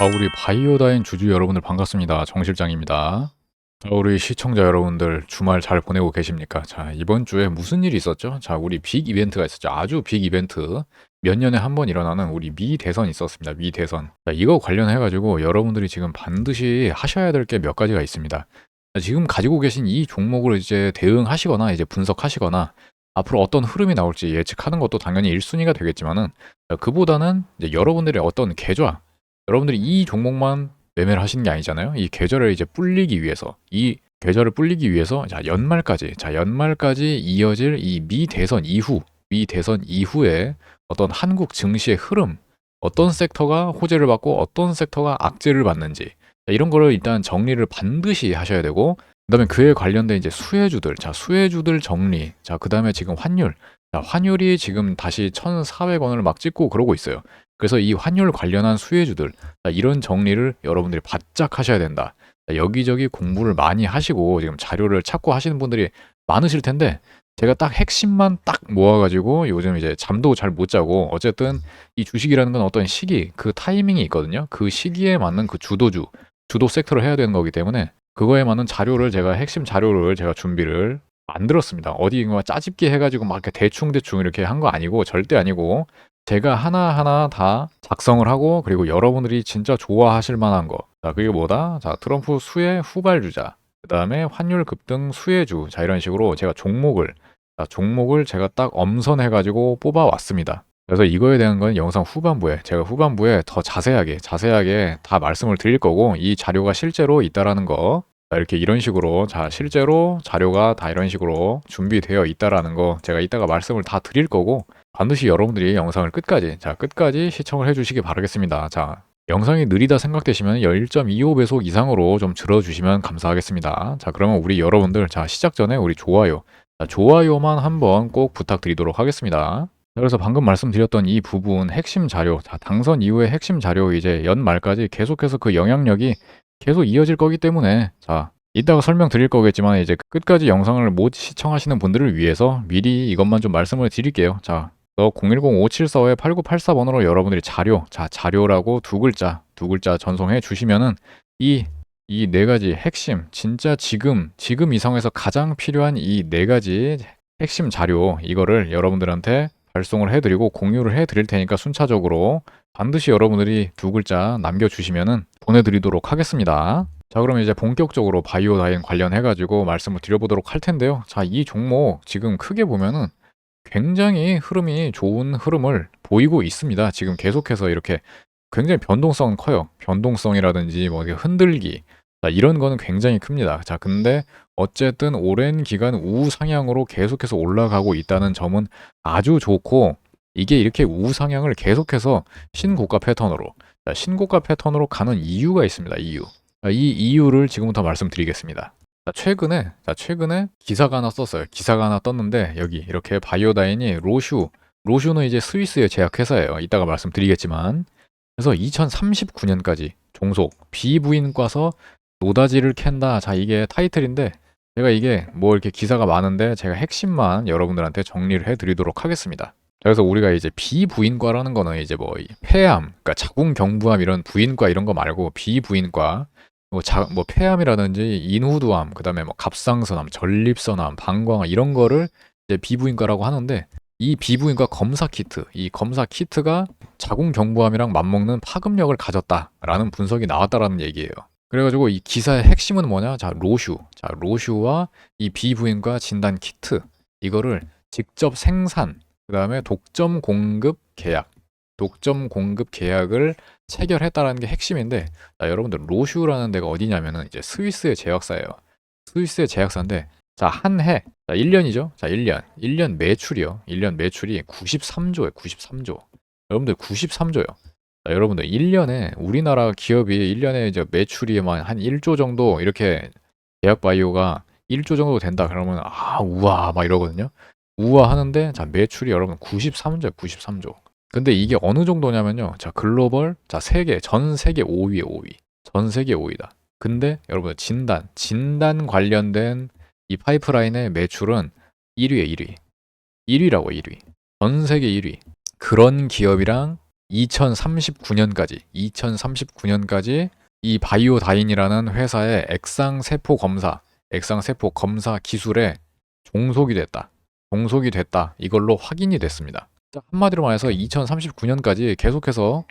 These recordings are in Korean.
자, 우리 바이오다인 주주 여러분들 반갑습니다. 정 실장입니다. 자, 우리 시청자 여러분들 주말 잘 보내고 계십니까? 자, 이번 주에 무슨 일이 있었죠? 자, 우리 빅 이벤트가 있었죠. 아주 빅 이벤트. 몇 년에 한 번 일어나는 우리 미 대선이 있었습니다. 미 대선. 자, 이거 관련해 가지고 여러분들이 지금 반드시 하셔야 될 게 몇 가지가 있습니다. 자, 지금 가지고 계신 이 종목을 이제 대응하시거나 이제 분석하시거나 앞으로 어떤 흐름이 나올지 예측하는 것도 당연히 1순위가 되겠지만은 자, 그보다는 이제 여러분들의 어떤 계좌 여러분들이 이 종목만 매매를 하시는 게 아니잖아요. 이 계절을 이제 불리기 위해서 이 계절을 불리기 위해서 자 연말까지 자 연말까지 이어질 이 미 대선 이후 미 대선 이후에 어떤 한국 증시의 흐름 어떤 섹터가 호재를 받고 어떤 섹터가 악재를 받는지 자, 이런 거를 일단 정리를 반드시 하셔야 되고 그다음에 그에 관련된 이제 수혜주들 자 수혜주들 정리 자 그다음에 지금 환율 자 환율이 지금 다시 1,400원을 막 찍고 그러고 있어요. 그래서 이 환율 관련한 수혜주들 자, 이런 정리를 여러분들이 바짝 하셔야 된다. 자, 여기저기 공부를 많이 하시고 지금 자료를 찾고 하시는 분들이 많으실 텐데 제가 딱 핵심만 딱 모아가지고 요즘 이제 잠도 잘 못 자고 어쨌든 이 주식이라는 건 어떤 시기 그 타이밍이 있거든요. 그 시기에 맞는 그 주도주 주도 섹터를 해야 되는 거기 때문에 그거에 맞는 자료를 제가 핵심 자료를 제가 준비를 만들었습니다. 어디 뭐 짜집기 해가지고 막 이렇게 대충 대충 이렇게 한 거 아니고 절대 아니고 제가 하나하나 다 작성을 하고 그리고 여러분들이 진짜 좋아하실 만한 거. 자, 그게 뭐다? 자, 트럼프 수혜 후발주자. 그 다음에 환율 급등 수혜주. 자, 이런 식으로 제가 종목을 자, 종목을 제가 딱 엄선해 가지고 뽑아 왔습니다. 그래서 이거에 대한 건 영상 후반부에 제가 후반부에 더 자세하게 자세하게 다 말씀을 드릴 거고 이 자료가 실제로 있다라는 거 자, 이렇게 이런 식으로 자 실제로 자료가 다 이런 식으로 준비되어 있다라는 거 제가 이따가 말씀을 다 드릴 거고 반드시 여러분들이 영상을 끝까지 자 끝까지 시청을 해주시기 바라겠습니다. 자 영상이 느리다 생각되시면 1.25배속 이상으로 좀 들어주시면 감사하겠습니다. 자 그러면 우리 여러분들 자 시작 전에 우리 좋아요 자, 좋아요만 한번 꼭 부탁드리도록 하겠습니다. 자, 그래서 방금 말씀드렸던 이 부분 핵심 자료 자 당선 이후의 핵심 자료 이제 연말까지 계속해서 그 영향력이 계속 이어질 거기 때문에 자 이따가 설명드릴 거겠지만 이제 끝까지 영상을 못 시청하시는 분들을 위해서 미리 이것만 좀 말씀을 드릴게요. 자, 010-5745-8984번으로 여러분들이 자료, 자 자료라고 두 글자, 두 글자 전송해 주시면은 이 이 네 가지 핵심, 진짜 지금 지금 이 상황에서 가장 필요한 이 네 가지 핵심 자료 이거를 여러분들한테 발송을 해드리고 공유를 해드릴 테니까 순차적으로 반드시 여러분들이 두 글자 남겨주시면은 보내드리도록 하겠습니다. 자, 그럼 이제 본격적으로 바이오 다인 관련해가지고 말씀을 드려보도록 할 텐데요. 자, 이 종목 지금 크게 보면은 굉장히 흐름이 좋은 흐름을 보이고 있습니다. 지금 계속해서 이렇게 굉장히 변동성은 커요. 변동성이라든지 뭐 흔들기. 자, 이런 거는 굉장히 큽니다. 자, 근데 어쨌든 오랜 기간 우상향으로 계속해서 올라가고 있다는 점은 아주 좋고 이게 이렇게 우상향을 계속해서 신고가 패턴으로 자, 신고가 패턴으로 가는 이유가 있습니다. 이유. 자, 이 이유를 지금부터 말씀드리겠습니다. 자, 최근에 자, 최근에 기사가 하나 썼어요. 기사가 하나 떴는데 여기 이렇게 바이오다인이 로슈 로슈는 이제 스위스의 제약회사예요. 이따가 말씀드리겠지만 그래서 2039년까지 종속 비부인과서 노다지를 캔다. 자, 이게 타이틀인데 제가 이게 뭐 이렇게 기사가 많은데 제가 핵심만 여러분들한테 정리를 해드리도록 하겠습니다. 자, 그래서 우리가 이제 비부인과라는 거는 이제 뭐이 폐암, 그러니까 자궁경부암 이런 부인과 이런 거 말고 비부인과 뭐, 자, 뭐 폐암이라든지 인후두암, 그다음에 뭐 갑상선암, 전립선암, 방광암 이런 거를 이제 비부인과라고 하는데 이 비부인과 검사 키트, 이 검사 키트가 자궁 경부암이랑 맞먹는 파급력을 가졌다라는 분석이 나왔다라는 얘기예요. 그래가지고 이 기사의 핵심은 뭐냐? 자, 로슈. 자, 로슈와 이 비부인과 진단 키트. 이거를 직접 생산, 그 다음에 독점 공급 계약. 독점 공급 계약을 체결했다라는 게 핵심인데, 자, 여러분들 로슈라는 데가 어디냐면은 이제 스위스의 제약사예요. 스위스의 제약사인데, 자, 한 해, 자, 1년이죠? 자, 1년. 1년 매출이요. 1년 매출이 93조예요, 93조. 여러분들 93조요. 자, 여러분들 1년에 우리나라 기업이 1년에 이제 매출이만 한 1조 정도 이렇게 제약 바이오가 1조 정도 된다 그러면 아 우와 막 이러거든요. 우와 하는데 자 매출이 여러분 93조예요. 93조. 근데 이게 어느 정도냐면요. 자 글로벌 자 세계 전 세계 5위에 5위. 전 세계 5위다. 근데 여러분 진단 진단 관련된 이 파이프라인의 매출은 1위에 1위. 1위라고 1위. 전 세계 1위. 그런 기업이랑 2039년까지 2039년까지 이 바이오다인이라는 회사의 액상 세포 검사, 액상 세포 검사 기술에 종속이 됐다. 종속이 됐다. 이걸로 확인이 됐습니다. 자, 한마디로 말해서 2039년까지 계속해서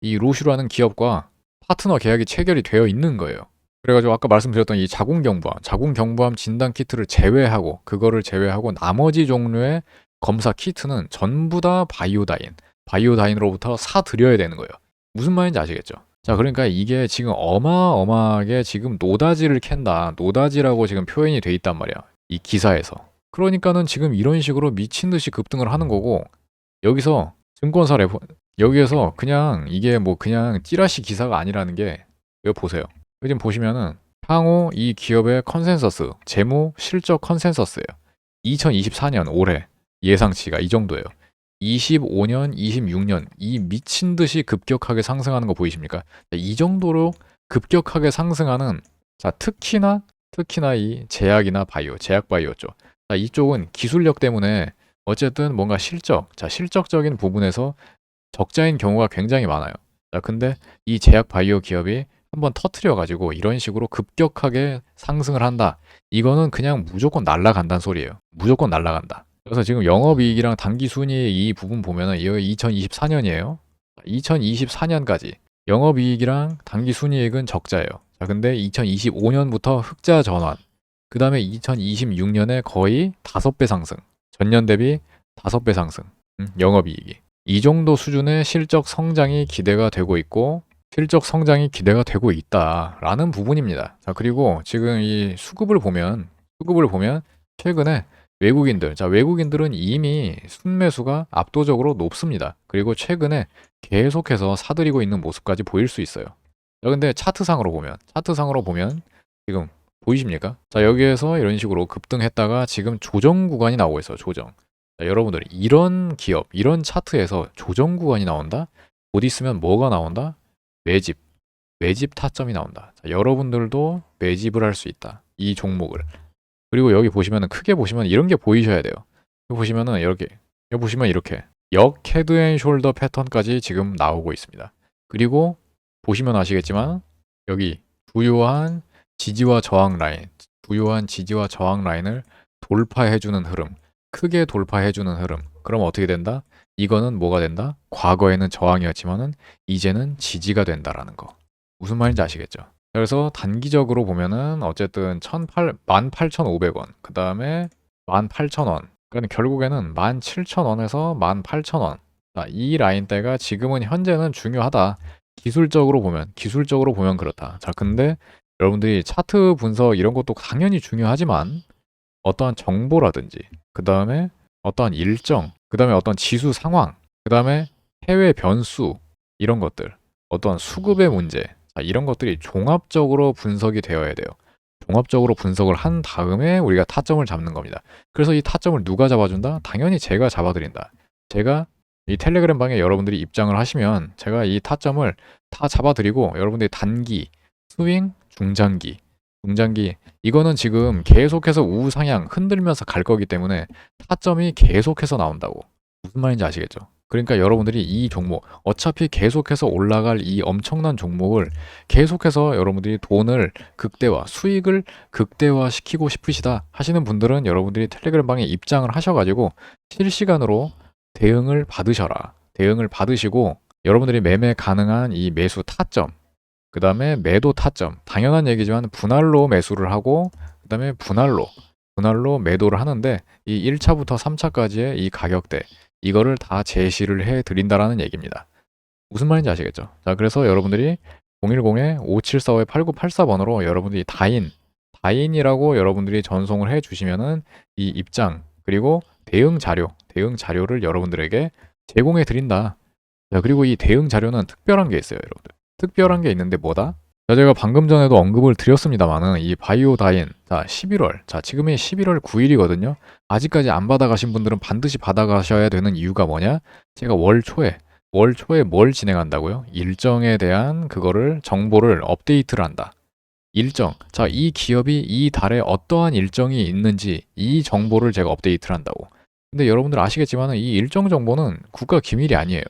이 로슈라는 기업과 파트너 계약이 체결이 되어 있는 거예요. 그래가지고 아까 말씀드렸던 이 자궁경부암, 자궁경부암 진단 키트를 제외하고 그거를 제외하고 나머지 종류의 검사 키트는 전부 다 바이오다인, 바이오다인으로부터 사 드려야 되는 거예요. 무슨 말인지 아시겠죠? 자, 그러니까 이게 지금 어마어마하게 지금 노다지를 캔다. 노다지라고 지금 표현이 돼 있단 말이야. 이 기사에서. 그러니까는 지금 이런 식으로 미친 듯이 급등을 하는 거고 여기서 증권사 레포 여기에서 그냥 이게 뭐 그냥 찌라시 기사가 아니라는 게 여기 보세요. 여기 지금 보시면은 향후 이 기업의 컨센서스, 재무 실적 컨센서스예요. 2024년 올해 예상치가 이 정도예요. 25년, 26년 이 미친 듯이 급격하게 상승하는 거 보이십니까? 이 정도로 급격하게 상승하는 자 특히나 특히나 이 제약이나 바이오, 제약 바이오죠. 자 이쪽은 기술력 때문에 어쨌든 뭔가 실적, 자 실적적인 부분에서 적자인 경우가 굉장히 많아요. 자 근데 이 제약 바이오 기업이 한번 터트려 가지고 이런 식으로 급격하게 상승을 한다. 이거는 그냥 무조건 날라간다는 소리예요. 무조건 날라간다. 그래서 지금 영업이익이랑 단기 순이익 이 부분 보면은 이거 2024년이에요. 2024년까지 영업이익이랑 단기 순이익은 적자예요. 자, 근데 2025년부터 흑자 전환. 그 다음에 2026년에 거의 5배 상승. 전년 대비 5배 상승. 음, 영업이익이. 이 정도 수준의 실적 성장이 기대가 되고 있고 실적 성장이 기대가 되고 있다라는 부분입니다. 자, 그리고 지금 이 수급을 보면 수급을 보면 최근에 외국인들, 자, 외국인들은 이미 순매수가 압도적으로 높습니다. 그리고 최근에 계속해서 사들이고 있는 모습까지 보일 수 있어요. 자, 근데 차트상으로 보면, 차트상으로 보면 지금 보이십니까? 자, 여기에서 이런 식으로 급등했다가 지금 조정 구간이 나오고 있어요. 조정. 자, 여러분들 이런 기업, 이런 차트에서 조정 구간이 나온다? 곧 있으면 뭐가 나온다? 매집. 매집 타점이 나온다. 자, 여러분들도 매집을 할 수 있다. 이 종목을. 그리고 여기 보시면은 크게 보시면 이런 게 보이셔야 돼요. 보시면은 이렇게 여기 보시면 이렇게 역 헤드앤숄더 패턴까지 지금 나오고 있습니다. 그리고 보시면 아시겠지만 여기 주요한 지지와 저항 라인, 주요한 지지와 저항 라인을 돌파해주는 흐름, 크게 돌파해주는 흐름. 그럼 어떻게 된다? 이거는 뭐가 된다? 과거에는 저항이었지만은 이제는 지지가 된다라는 거. 무슨 말인지 아시겠죠? 그래서 단기적으로 보면은 어쨌든 1,800 18,500원, 그 다음에 18,000원. 그러니까 결국에는 17,000원에서 18,000원. 자, 이 라인대가 지금은 현재는 중요하다. 기술적으로 보면, 기술적으로 보면 그렇다. 자, 근데 여러분들이 차트 분석 이런 것도 당연히 중요하지만 어떠한 정보라든지, 그 다음에 어떠한 일정, 그 다음에 어떤 지수 상황, 그 다음에 해외 변수, 이런 것들, 어떠한 수급의 문제, 자, 이런 것들이 종합적으로 분석이 되어야 돼요. 종합적으로 분석을 한 다음에 우리가 타점을 잡는 겁니다. 그래서 이 타점을 누가 잡아준다? 당연히 제가 잡아드린다. 제가 이 텔레그램 방에 여러분들이 입장을 하시면 제가 이 타점을 다 잡아드리고 여러분들이 단기, 스윙, 중장기, 중장기 이거는 지금 계속해서 우상향 흔들면서 갈 거기 때문에 타점이 계속해서 나온다고. 무슨 말인지 아시겠죠? 그러니까 여러분들이 이 종목 어차피 계속해서 올라갈 이 엄청난 종목을 계속해서 여러분들이 돈을 극대화, 수익을 극대화 시키고 싶으시다 하시는 분들은 여러분들이 텔레그램 방에 입장을 하셔가지고 실시간으로 대응을 받으셔라. 대응을 받으시고 여러분들이 매매 가능한 이 매수 타점, 그 다음에 매도 타점, 당연한 얘기지만 분할로 매수를 하고 그 다음에 분할로 분할로 매도를 하는데 이 1차부터 3차까지의 이 가격대 이거를 다 제시를 해 드린다라는 얘기입니다. 무슨 말인지 아시겠죠? 자, 그래서 여러분들이 010-5745-8984번으로 여러분들이 다인, 다인이라고 여러분들이 전송을 해 주시면은 이 입장, 그리고 대응 자료, 대응 자료를 여러분들에게 제공해 드린다. 자, 그리고 이 대응 자료는 특별한 게 있어요, 여러분들. 특별한 게 있는데 뭐다? 자, 제가 방금 전에도 언급을 드렸습니다만은 이 바이오다인, 자, 11월, 자, 지금이 11월 9일이거든요. 아직까지 안 받아가신 분들은 반드시 받아가셔야 되는 이유가 뭐냐? 제가 월 초에 월 초에 뭘 진행한다고요? 일정에 대한 그거를 정보를 업데이트를 한다. 일정. 자, 이 기업이 이 달에 어떠한 일정이 있는지 이 정보를 제가 업데이트를 한다고. 근데 여러분들 아시겠지만 이 일정 정보는 국가 기밀이 아니에요.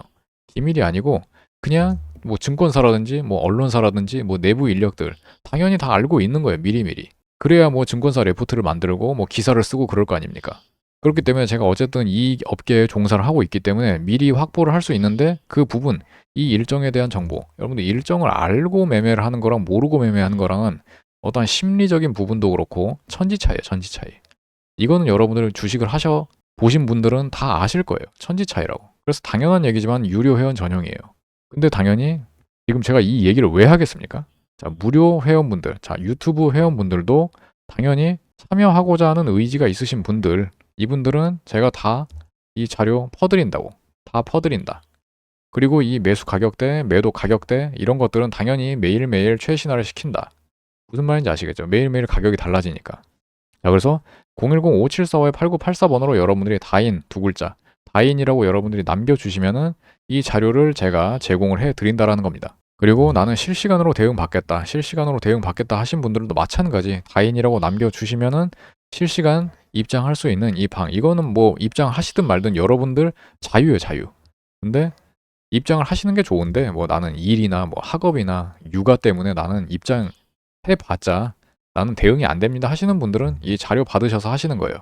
기밀이 아니고 그냥 뭐 증권사라든지 뭐 언론사라든지 뭐 내부 인력들 당연히 다 알고 있는 거예요. 미리미리. 그래야 뭐 증권사 레포트를 만들고 뭐 기사를 쓰고 그럴 거 아닙니까? 그렇기 때문에 제가 어쨌든 이 업계에 종사를 하고 있기 때문에 미리 확보를 할 수 있는데 그 부분 이 일정에 대한 정보 여러분들 일정을 알고 매매를 하는 거랑 모르고 매매하는 거랑은 어떠한 심리적인 부분도 그렇고 천지 차이예요 천지 차이 이거는 여러분들 주식을 하셔 보신 분들은 다 아실 거예요 천지 차이라고 그래서 당연한 얘기지만 유료 회원 전용이에요 근데 당연히 지금 제가 이 얘기를 왜 하겠습니까 자 무료 회원분들 자 유튜브 회원분들도 당연히 참여하고자 하는 의지가 있으신 분들 이분들은 제가 다 이 자료 퍼드린다고 다 퍼드린다 그리고 이 매수 가격대, 매도 가격대 이런 것들은 당연히 매일매일 최신화를 시킨다. 무슨 말인지 아시겠죠? 매일매일 가격이 달라지니까. 자, 그래서 010-5745-8984번으로 여러분들이 다인 두 글자, 다인이라고 여러분들이 남겨주시면은 이 자료를 제가 제공을 해 드린다라는 겁니다. 그리고 나는 실시간으로 대응 받겠다, 실시간으로 대응 받겠다 하신 분들도 마찬가지 다인이라고 남겨주시면은 실시간 입장할 수 있는 이 방, 이거는 뭐 입장하시든 말든 여러분들 자유예요, 자유. 근데 입장을 하시는 게 좋은데 뭐 나는 일이나 뭐 학업이나 육아 때문에 나는 입장 해봤자 나는 대응이 안 됩니다 하시는 분들은 이 자료 받으셔서 하시는 거예요.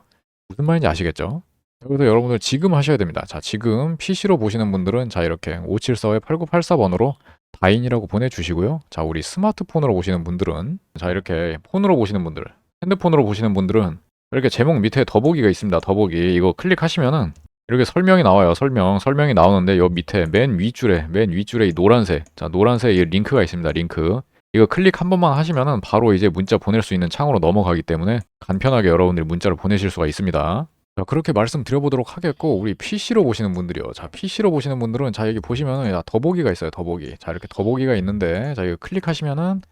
무슨 말인지 아시겠죠? 그래서 여러분들 지금 하셔야 됩니다. 자, 지금 PC로 보시는 분들은 자 이렇게 574-8984번으로 다인이라고 보내주시고요. 자, 우리 스마트폰으로 보시는 분들은 자 이렇게 폰으로 보시는 분들, 핸드폰으로 보시는 분들은 이렇게 제목 밑에 더보기가 있습니다. 더보기 이거 클릭하시면은 이렇게 설명이 나와요. 설명. 설명이 나오는데 요 밑에 맨 윗줄에 맨 윗줄에 이 노란색. 자, 노란색 이 링크가 있습니다. 링크. 이거 클릭 한 번만 하시면은 바로 이제 문자 보낼 수 있는 창으로 넘어가기 때문에 간편하게 여러분들이 문자를 보내실 수가 있습니다. 자, 그렇게 말씀드려보도록 하겠고, 우리 PC로 보시는 분들이요. 자, PC로 보시는 분들은 자, 여기 보시면은 야, 더보기가 있어요. 더보기. 자, 이렇게 더보기가 있는데, 자, 이거 클릭하시면은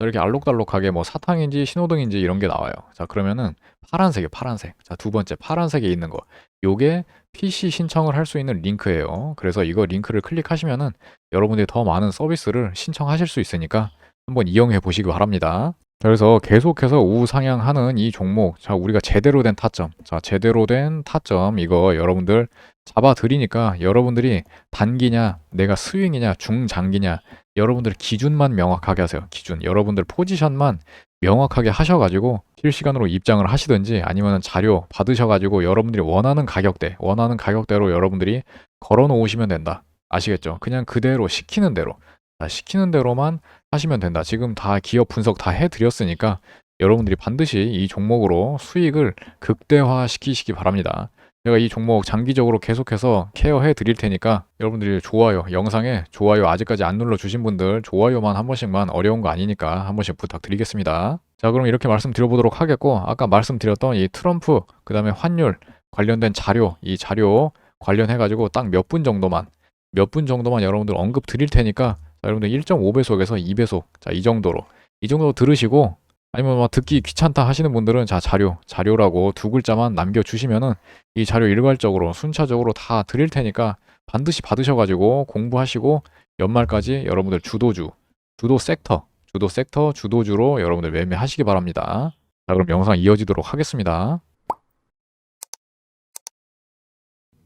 이렇게 알록달록하게 뭐 사탕인지 신호등인지 이런 게 나와요. 자, 그러면은 파란색이에요. 파란색. 자, 두 번째 파란색에 있는 거. 요게 PC 신청을 할 수 있는 링크예요. 그래서 이거 링크를 클릭하시면은 여러분들이 더 많은 서비스를 신청하실 수 있으니까 한번 이용해 보시기 바랍니다. 자, 그래서 계속해서 우상향하는 이 종목, 자, 우리가 제대로 된 타점, 자, 제대로 된 타점, 이거 여러분들 잡아 드리니까 여러분들이 단기냐, 내가 스윙이냐, 중장기냐, 여러분들 기준만 명확하게 하세요. 기준. 여러분들 포지션만 명확하게 하셔가지고 실시간으로 입장을 하시든지 아니면 자료 받으셔가지고 여러분들이 원하는 가격대, 원하는 가격대로 여러분들이 걸어 놓으시면 된다. 아시겠죠? 그냥 그대로 시키는 대로. 자, 시키는 대로만 하시면 된다. 지금 다 기업 분석 다 해드렸으니까 여러분들이 반드시 이 종목으로 수익을 극대화 시키시기 바랍니다. 제가 이 종목 장기적으로 계속해서 케어해 드릴 테니까 여러분들이 좋아요, 영상에 좋아요 아직까지 안 눌러 주신 분들 좋아요만 한 번씩만 어려운 거 아니니까 한 번씩 부탁드리겠습니다. 자, 그럼 이렇게 말씀드려보도록 하겠고, 아까 말씀드렸던 이 트럼프, 그 다음에 환율 관련된 자료, 이 자료 관련해 가지고 딱 몇 분 정도만, 몇 분 정도만 여러분들 언급 드릴 테니까, 자, 여러분들 1.5배속에서 2배속, 자, 이 정도로, 이 정도 들으시고, 아니면 막 듣기 귀찮다 하시는 분들은 자 자료 자료라고 두 글자만 남겨주시면은 이 자료 일괄적으로 순차적으로 다 드릴 테니까 반드시 받으셔가지고 공부하시고 연말까지 여러분들 주도주 주도 섹터 주도 섹터 주도주로 여러분들 매매하시기 바랍니다. 자 그럼 영상 이어지도록 하겠습니다.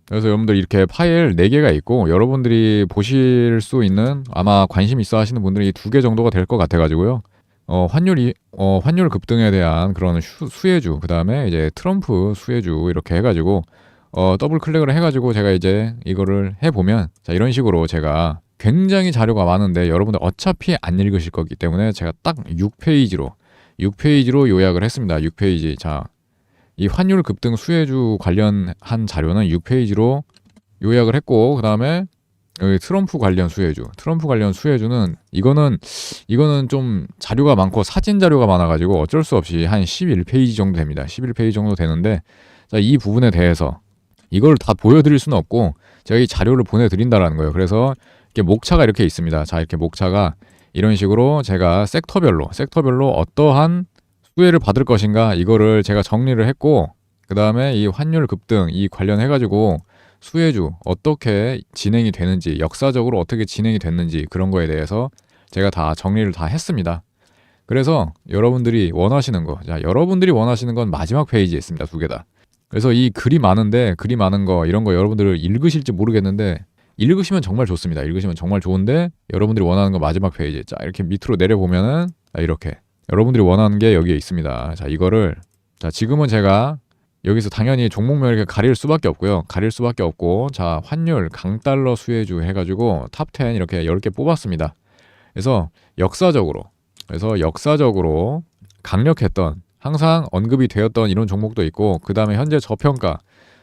그래서 여러분들 이렇게 파일 4개가 있고 여러분들이 보실 수 있는 아마 관심 있어 하시는 분들이 두 개 정도가 될 것 같아 가지고요. 어, 환율이 어, 환율 급등에 대한 그런 수, 수혜주 그다음에 이제 트럼프 수혜주 이렇게 해 가지고 어, 더블 클릭을 해 가지고 제가 이제 이거를 해 보면 자, 이런 식으로 제가 굉장히 자료가 많은데 여러분들 어차피 안 읽으실 거기 때문에 제가 딱 6페이지로 6페이지로 요약을 했습니다. 6페이지. 자, 이 환율 급등 수혜주 관련한 자료는 6페이지로 요약을 했고 그다음에 여기 트럼프 관련 수혜주, 트럼프 관련 수혜주는 이거는 이거는 좀 자료가 많고 사진 자료가 많아 가지고 어쩔 수 없이 한 11페이지 정도 됩니다. 11페이지 정도 되는데 자, 이 부분에 대해서 이걸 다 보여 드릴 수는 없고 제가 이 자료를 보내 드린다라는 거예요. 그래서 이렇게 목차가 이렇게 있습니다. 자, 이렇게 목차가 이런 식으로 제가 섹터별로 섹터별로 어떠한 수혜를 받을 것인가 이거를 제가 정리를 했고 그 다음에 이 환율 급등 이 관련해 가지고 수혜주 어떻게 진행이 되는지 역사적으로 어떻게 진행이 됐는지 그런 거에 대해서 제가 다 정리를 다 했습니다. 그래서 여러분들이 원하시는 거, 자 여러분들이 원하시는 건 마지막 페이지에 있습니다. 두 개 다. 그래서 이 글이 많은데 글이 많은 거 이런 거 여러분들 읽으실지 모르겠는데 읽으시면 정말 좋습니다. 읽으시면 정말 좋은데 여러분들이 원하는 거 마지막 페이지 자 이렇게 밑으로 내려 보면은 이렇게 여러분들이 원하는 게 여기에 있습니다. 자 이거를 자 지금은 제가 여기서 당연히 종목명 이렇게 가릴 수밖에 없고요. 가릴 수밖에 없고 자 환율 강달러 수혜주 해 가지고 탑 10 이렇게 10개 뽑았습니다. 그래서 역사적으로 그래서 역사적으로 강력했던 항상 언급이 되었던 이런 종목도 있고 그 다음에 현재 저평가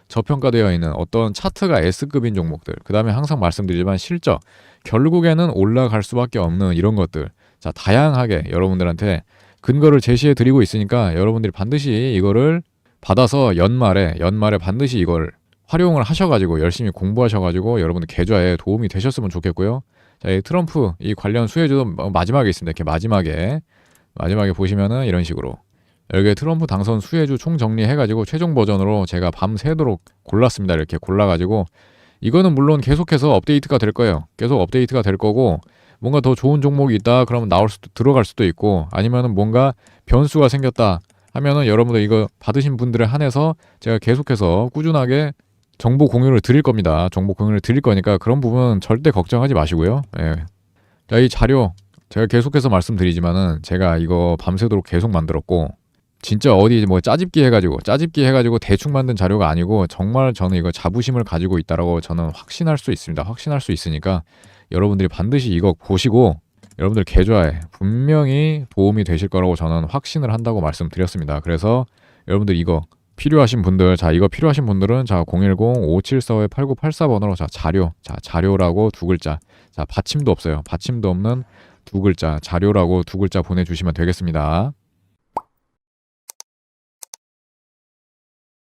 저평가되어 있는 어떤 차트가 S급인 종목들 그 다음에 항상 말씀드리지만 실적 결국에는 올라갈 수밖에 없는 이런 것들 자 다양하게 여러분들한테 근거를 제시해 드리고 있으니까 여러분들이 반드시 이거를 받아서 연말에 연말에 반드시 이걸 활용을 하셔가지고 열심히 공부하셔가지고 여러분들 계좌에 도움이 되셨으면 좋겠고요. 자, 이 트럼프 이 관련 수혜주도 마- 마지막에 있습니다. 이렇게 마지막에 마지막에 보시면은 이런 식으로 여기 트럼프 당선 수혜주 총 정리 해가지고 최종 버전으로 제가 밤새도록 골랐습니다. 이렇게 골라가지고 이거는 물론 계속해서 업데이트가 될 거예요. 계속 업데이트가 될 거고 뭔가 더 좋은 종목이 있다 그러면 나올 수도 들어갈 수도 있고 아니면은 뭔가 변수가 생겼다 하면은 여러분들 이거 받으신 분들에 한해서 제가 계속해서 꾸준하게 정보 공유를 드릴 겁니다. 정보 공유를 드릴 거니까 그런 부분은 절대 걱정하지 마시고요. 예. 자, 이 자료 제가 계속해서 말씀드리지만은 제가 이거 밤새도록 계속 만들었고 진짜 어디 뭐 짜집기 해가지고 짜집기 해가지고 대충 만든 자료가 아니고 정말 저는 이거 자부심을 가지고 있다라고 저는 확신할 수 있습니다. 확신할 수 있으니까 여러분들이 반드시 이거 보시고 여러분들 계좌에 분명히 도움이 되실 거라고 저는 확신을 한다고 말씀드렸습니다. 그래서 여러분들 이거 필요하신 분들 자 이거 필요하신 분들은 자 010-5745-8984번으로 자 자료 자 자료라고 두 글자 자 받침도 없어요. 받침도 없는 두 글자 자료라고 두 글자 보내주시면 되겠습니다.